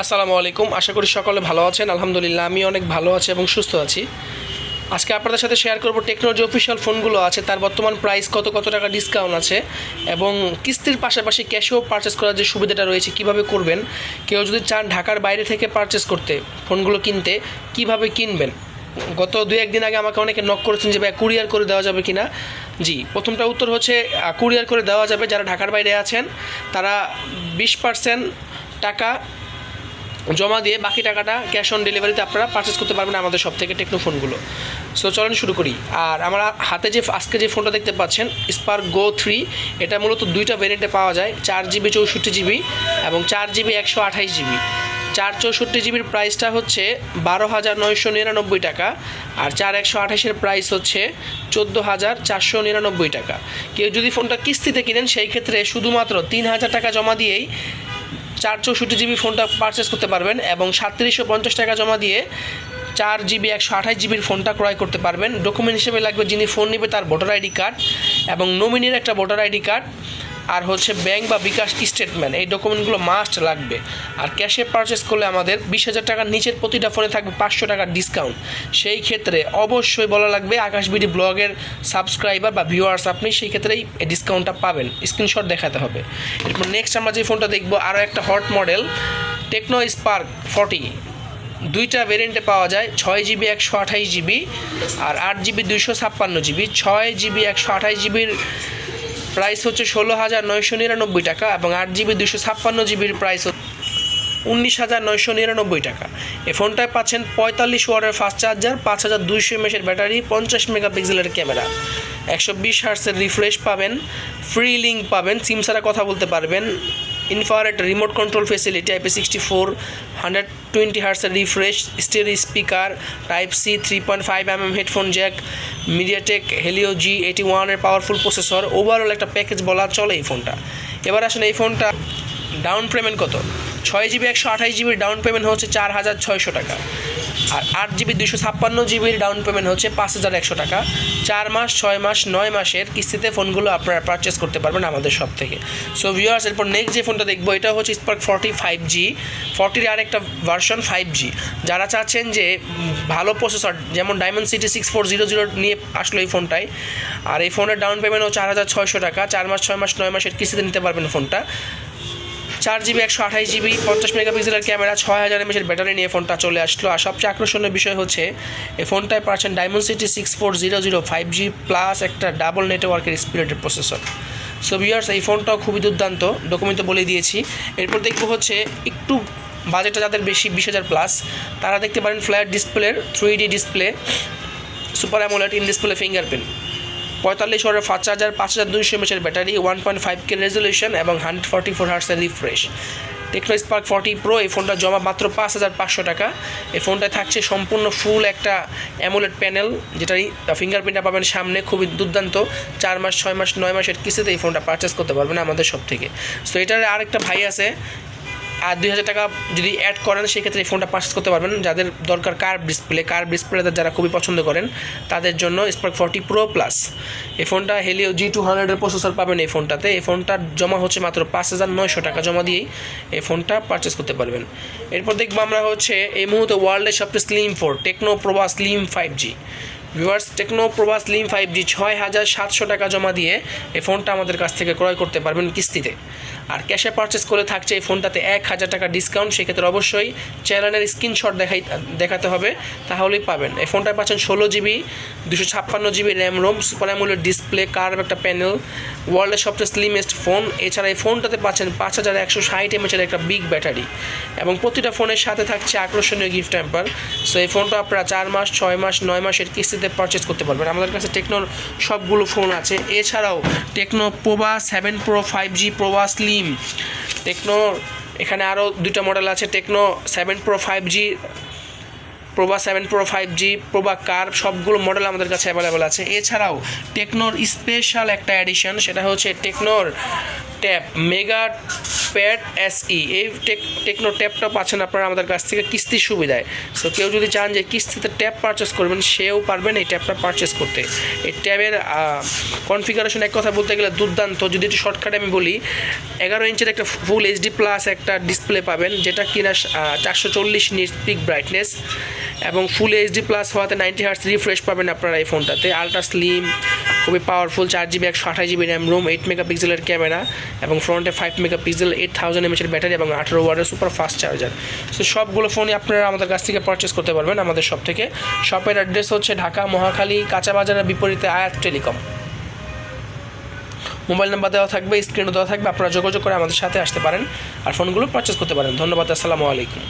আসসালামু আলাইকুম। আশা করি সকলে ভালো আছেন। আলহামদুলিল্লাহ, আমি অনেক ভালো আছি এবং সুস্থ আছি। আজকে আপনাদের সাথে শেয়ার করব টেকনোর যে অফিসিয়াল ফোনগুলো আছে, তার বর্তমান প্রাইস কত কত টাকা ডিসকাউন্ট আছে এবং কিস্তির পাশাপাশি ক্যাশেও পারচেস করার যে সুবিধাটা রয়েছে, কীভাবে করবেন? কেউ যদি চান ঢাকার বাইরে থেকে পারচেস করতে ফোনগুলো কিনতে, কীভাবে কিনবেন? গত দুই একদিন আগে আমাকে অনেকে নক করেছেন যে, ভাই কুরিয়ার করে দেওয়া যাবে কিনা? জি, প্রথমটা উত্তর হচ্ছে কুরিয়ার করে দেওয়া যাবে। যারা ঢাকার বাইরে আছেন, তারা বিশ পার্সেন্ট টাকা জমা দিয়ে বাকি টাকাটা ক্যাশ অন ডেলিভারিতে আপনারা পারচেস করতে পারবেন আমাদের সব থেকে টেকনো ফোনগুলো। সো চলেন শুরু করি। আর আমরা হাতে যে আজকে যে ফোনটা দেখতে পাচ্ছেন স্পার্ক গো থ্রি এটা মূলত দুইটা ভেরিয়েন্টে পাওয়া যায়, চার জিবি চৌষট্টি জিবি এবং চার জিবি একশো আঠাইশ জিবি চার চৌষট্টি জিবির প্রাইসটা হচ্ছে বারো হাজার নয়শো নিরানব্বই টাকা আর চার একশো আঠাশের প্রাইস হচ্ছে চোদ্দ হাজার চারশো নিরানব্বই টাকা। কেউ যদি ফোনটা কিস্তিতে কিনেন, সেই ক্ষেত্রে শুধুমাত্র তিন হাজার টাকা জমা দিয়েই চার চৌষট্টি জিবি ফোনটা পারচেস করতে পারবেন এবং সাতত্রিশশো পঞ্চাশ টাকা জমা দিয়ে চার জিবি, একশো আঠাশ জিবির ফোনটা ক্রয় করতে পারবেন। ডকুমেন্ট হিসেবে লাগবে যিনি ফোন নেবে তার ভোটার আইডি কার্ড এবং নমিনির একটা ভোটার আইডি কার্ড। আর হচ্ছে ব্যাংক বা বিকাশ স্টেটমেন্ট এই ডকুমেন্টগুলো মাস্ট লাগবে। আর ক্যাশে পারচেস করলে আমাদের বিশ হাজার টাকার নিচের প্রতিটা ফোনে থাকবে পাঁচশো টাকার ডিসকাউন্ট সেই ক্ষেত্রে অবশ্যই বলা লাগবে আকাশবিডি ব্লগের সাবস্ক্রাইবার বা ভিউয়ার্স আপনি সেই ক্ষেত্রেই এই ডিসকাউন্টটা পাবেন। স্ক্রিনশট দেখাতে হবে। এরপর নেক্সট আমরা যে ফোনটা দেখব, আরও একটা hot model Tecno Spark forty দুইটা ভেরিয়েন্টে পাওয়া যায়, ছয় জিবি একশো আঠাশ জিবি আর আট জিবি দুইশো ছাপ্পান্ন জিবি ছয় জিবি একশো আঠাশ জিবির প্রাইস হচ্ছে ষোলো হাজার নয়শো নিরানব্বই টাকা এবং আট জিবি দুশো ছাপ্পান্ন জিবির প্রাইস উনিশ হাজার নয়শো নিরানব্বই টাকা। এই ফোনটায় পাচ্ছেন পঁয়তাল্লিশ ওয়ার্ডের ফাস্ট চার্জার, পাঁচ হাজার দুইশো এমএসের ব্যাটারি, পঞ্চাশ মেগাপিক্সেলের ক্যামেরা। একশো বিশ হার্সের রিফ্রেশ পাবেন, ফ্রি লিঙ্ক পাবেন, সিম ছাড়া কথা বলতে পারবেন। Infrared remote control facility IP sixty four hundred twenty hertz refresh still speaker type C three point five M M headphone jack MediaTek Helio G eighty ওয়ানের পাওয়ারফুল প্রসেসর ওভারঅল একটা package বলা চলে এই ফোনটা। এবার আসলে এই ফোনটা ডাউন পেমেন্ট কত? ছয় জিবি একশো আঠাশ জিবির ডাউন পেমেন্ট হচ্ছে চার হাজার ছয়শো টাকা। আর আট জিবি দুশো ছাপ্পান্ন জিবির ডাউন পেমেন্ট হচ্ছে পাঁচ হাজার একশো টাকা। চার মাস, ছয় মাস, নয় মাসের কিস্তিতে ফোনগুলো আপনারা পারচেস করতে পারবেন আমাদের সব থেকে। সো ভিউয়ার্স এরপর নেক্সট যে ফোনটা দেখব, এটা হচ্ছে স্পার্ক ফর্টি ফাইভ জি ফর্টির আরেকটা ভার্সন ফাইভ জি যারা চাচ্ছেন যে ভালো প্রসেসর যেমন Dimensity six four zero zero নিয়ে আসলো এই ফোনটায় আর এই ফোনের ডাউন পেমেন্টও চার হাজার ছয়শো টাকা। চার মাস, ছয় মাস, নয় মাসের কিস্তিতে নিতে পারবেন ফোনটা চার জিবি, একশো আঠাশ জিবি, পঞ্চাশ মেগাপিক্সেলের ক্যামেরা, ছয় হাজার এমএসের ব্যাটারি নিয়ে ফোনটা চলে আসলো। আর সবচেয়ে আকর্ষণীয় বিষয় হচ্ছে, এই ফোনটায় পাচ্ছেন Dimensity six four zero zero five G plus একটা ডাবল নেটওয়ার্কের স্পিরিটেড প্রসেসর সো ভিউয়ার্স এই ফোনটাও খুবই দুর্দান্ত ডকুমেন্ট বলে দিয়েছি। এরপর দেখব হচ্ছে, একটু বাজেটটা যাদের বেশি, বিশ হাজার প্লাস তারা দেখতে পারেন ফ্ল্যাট ডিসপ্লের three D display super AMOLED in display fingerprint পঁয়তাল্লিশ ওয়াটের ফাস্ট চার্জার, পাঁচ হাজার দুইশো এমএচের battery one point five K resolution এবং hundred forty four হার্সের refresh Tecno Spark forty pro এই ফোনটা জমা মাত্র পাঁচ হাজার পাঁচশো টাকা। এই ফোনটায় থাকছে সম্পূর্ণ ফুল একটা অ্যামোলেড প্যানেল যেটাই ফিঙ্গারপ্রিন্টটা পাবেন সামনে, খুবই দুর্দান্ত। চার মাস, ছয় মাস, নয় মাসের কিস্তিতে এই ফোনটা পারচেস করতে পারবেন আমাদের সব থেকে। সো এটার আরেকটা ভাই আছে আর দুই হাজার টাকা যদি অ্যাড করেন, সেক্ষেত্রে এই ফোনটা পারচেস করতে পারবেন। যাদের দরকার কার ডিসপ্লে কার ডিসপ্লে যারা খুবই পছন্দ করেন, তাদের জন্য স্পার্ক ফর্টি প্রো প্লাস এই ফোনটা হেলিও জি টু হান্ড্রেডের প্রসেসর পাবেন এই ফোনটাতে এই ফোনটা জমা হচ্ছে মাত্র পাঁচ হাজার নয়শো টাকা জমা দিয়েই এই ফোনটা পারচেস করতে পারবেন। এরপর দেখব আমরা হচ্ছে এই মুহূর্তে ওয়ার্ল্ডের সবচেয়ে slim four Tecno Pova slim five G viewers Tecno Pova slim five G ছয় হাজার সাতশো টাকা জমা দিয়ে এই ফোনটা আমাদের কাছ থেকে ক্রয় করতে পারবেন কিস্তিতে। আর ক্যাশে পারচেস করে থাকছে এই ফোনটাতে এক হাজার টাকা ডিসকাউন্ট সেক্ষেত্রে অবশ্যই চ্যানেলের স্ক্রিনশট দেখাই, দেখাতে হবে, তাহলেই পাবেন। এই ফোনটায় পাচ্ছেন ষোলো জিবি দুশো ছাপ্পান্ন জিবি র্যাম রোম সুপার অ্যামুলের ডিসপ্লে কার্ভ একটা প্যানেল ওয়ার্ল্ডের সবচেয়ে স্লিমেস্ট ফোন এছাড়া এই ফোনটাতে পাচ্ছেন পাঁচ হাজার একশো ষাট এমএচের একটা বিগ ব্যাটারি এবং প্রতিটা ফোনের সাথে থাকছে আকর্ষণীয় গিফট ট্যাম্পার সো এই ফোনটা আপনারা চার মাস, ছয় মাস, নয় মাসের কিস্তিতে পারচেস করতে পারবেন। আমাদের কাছে টেকনোর সবগুলো ফোন আছে। এছাড়াও Tecno Pova seven pro five G Pova slim Tecno এখানে আরও দুইটা মডেল আছে। Tecno seven pro five G Pova seven pro five G Pova কার সবগুলো মডেল আমাদের কাছে অ্যাভেলেবেল আছে। এছাড়াও টেকনোর স্পেশাল একটা অ্যাডিশন সেটা হচ্ছে টেকনোর ট্যাব মেগা প্যাড এসই এই টেক টেকনো ট্যাপটা পাচ্ছেন আপনারা আমাদের কাছ থেকে কিস্তির সুবিধায়। সো কেউ যদি চান যে কিস্তিতে ট্যাপ পারচেস করবেন, সেও পারবেন এই ট্যাপটা পারচেস করতে। এই ট্যাবের কনফিগারেশন এক কথা বলতে গেলে দুর্দান্ত। যদি একটু শর্টকাটে আমি বলি, এগারো ইঞ্চের একটা ফুল এইচডি প্লাস একটা ডিসপ্লে পাবেন, যেটা কিনা চারশো চল্লিশ নিট পিক ব্রাইটনেস এবং ফুল এইচডি প্লাস হওয়াতে নাইনটি হার্স রিফ্রেশ পাবেন আপনারা এই ফোনটাতে আলট্রা স্লিম খুবই পাওয়ারফুল চার জিবি একশো আঠাশ জিবি র্যাম রোম এইট মেগাপিক্সেলের ক্যামেরা এবং ফ্রন্টে ফাইভ মেগাপিক্সেল এইট থাউজেন্ড এমএচের ব্যাটারি এবং আঠারো ওয়ার্ডের সুপার ফাস্ট চার্জার সো সবগুলো ফোনই আপনারা আমাদের কাছ থেকে পারচেস করতে পারবেন আমাদের সব থেকে। শপের অ্যাড্রেস হচ্ছে ঢাকা, মহাখালী কাঁচা বাজারের বিপরীতে আয়াত টেলিকম। মোবাইল নাম্বার দেওয়া থাকবে স্ক্রিনও দেওয়া থাকবে, আপনারা যোগাযোগ করে আমাদের সাথে আসতে পারেন আর ফোনগুলো পারচেস করতে পারেন। ধন্যবাদ, আসসালামু আলাইকুম।